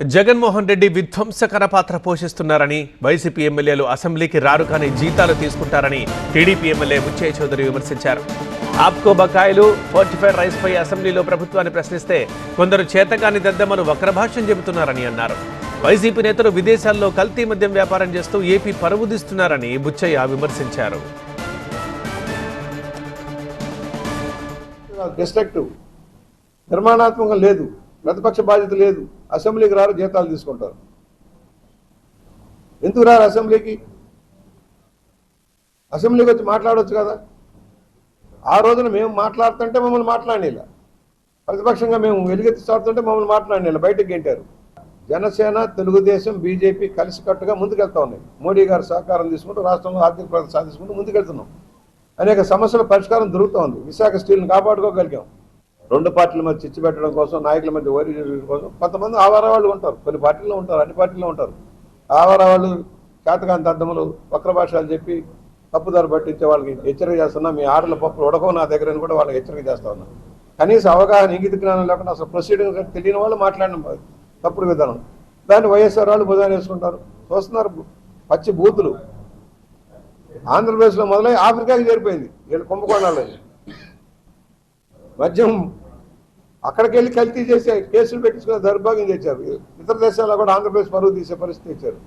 జగన్మోహన్ రెడ్డి విధ్వంసకర పాత్ర పోషిస్తున్నారని వైసీపీ ఎమ్మెల్యేలు అసెంబ్లీకి రారు కానీ జీతాలు తీసుకుంటారని టీడీపీ ఎమ్మెల్యే ముచ్చయ్య చౌదరి విమర్శించారు. ఆప్కో బకాయిలు ఫోర్టిఫైడ్ రైస్ పై అసెంబ్లీలో ప్రభుత్వాన్ని ప్రశ్నిస్తే కొందరు చేతకాని దద్దమను వక్రభాష్యం చెబుతున్నారని అన్నారు. వైసీపీ నేతలు విదేశాల్లో కల్తీ మద్యం వ్యాపారం చేస్తూ ఏపీ పరువుదిస్తున్నారని బుచ్చయ్య విమర్శించారు. నిర్మాణాత్మకం లేదు. ప్రతిపక్ష బాధ్యత లేదు. అసెంబ్లీకి రారు జీతాలు తీసుకుంటారు. ఎందుకు రారు అసెంబ్లీకి? అసెంబ్లీకి వచ్చి మాట్లాడవచ్చు కదా? ఆ రోజున మేము మాట్లాడుతుంటే మమ్మల్ని మాట్లాడేలా ప్రతిపక్షంగా మేము వెలుగెత్తి చాడుతుంటే మమ్మల్ని మాట్లాడేలా బయటకు గెంటారు. జనసేన తెలుగుదేశం బీజేపీ కలిసికట్టుగా ముందుకెళ్తా ఉన్నాయి. మోడీ గారు సహకారం తీసుకుంటూ రాష్ట్రంలో ఆర్థిక ప్రగతి సాధించుకుంటూ ముందుకెళ్తున్నాం. అనేక సమస్యల పరిష్కారం దొరుకుతోంది విశాఖ స్టీల్ని కాపాడుకోగలిగాం. రెండు పార్టీల మధ్య చిచ్చు పెట్టడం కోసం నాయకుల మధ్య ఓరి కోసం కొంతమంది ఆవారా వాళ్ళు ఉంటారు. కొన్ని పార్టీల్లో ఉంటారు అన్ని పార్టీల్లో ఉంటారు. ఆవారా వాళ్ళు చేతకాంత అర్థములు వక్ర భాషలు చెప్పి తప్పుదారు పట్టించే వాళ్ళకి హెచ్చరిక చేస్తున్నా మీ ఆటల పప్పులు ఉడకవు నా దగ్గర కూడా వాళ్ళకి హెచ్చరిక చేస్తా ఉన్నా. కనీస అవగాహన ఇంగిత జ్ఞానం లేకుండా అసలు ప్రొసీడింగ్ తెలియని వాళ్ళు మాట్లాడడం తప్పుడు విధానం. దాన్ని వైఎస్ఆర్ వాళ్ళు భుజాన్ని వేసుకుంటారు. చూస్తున్నారు పచ్చి బూతులు. ఆంధ్రప్రదేశ్లో మొదలై ఆఫ్రికాకి చేరిపోయింది. వీళ్ళు కుంభకోణాలు. మద్యం అక్కడికి వెళ్ళి కల్తీ చేసే కేసులు పెట్టించుకునే దౌర్భాగ్యం చేశారు. ఇతర దేశాల్లో కూడా ఆంధ్రప్రదేశ్ పరువు తీసే పరిస్థితి ఇచ్చారు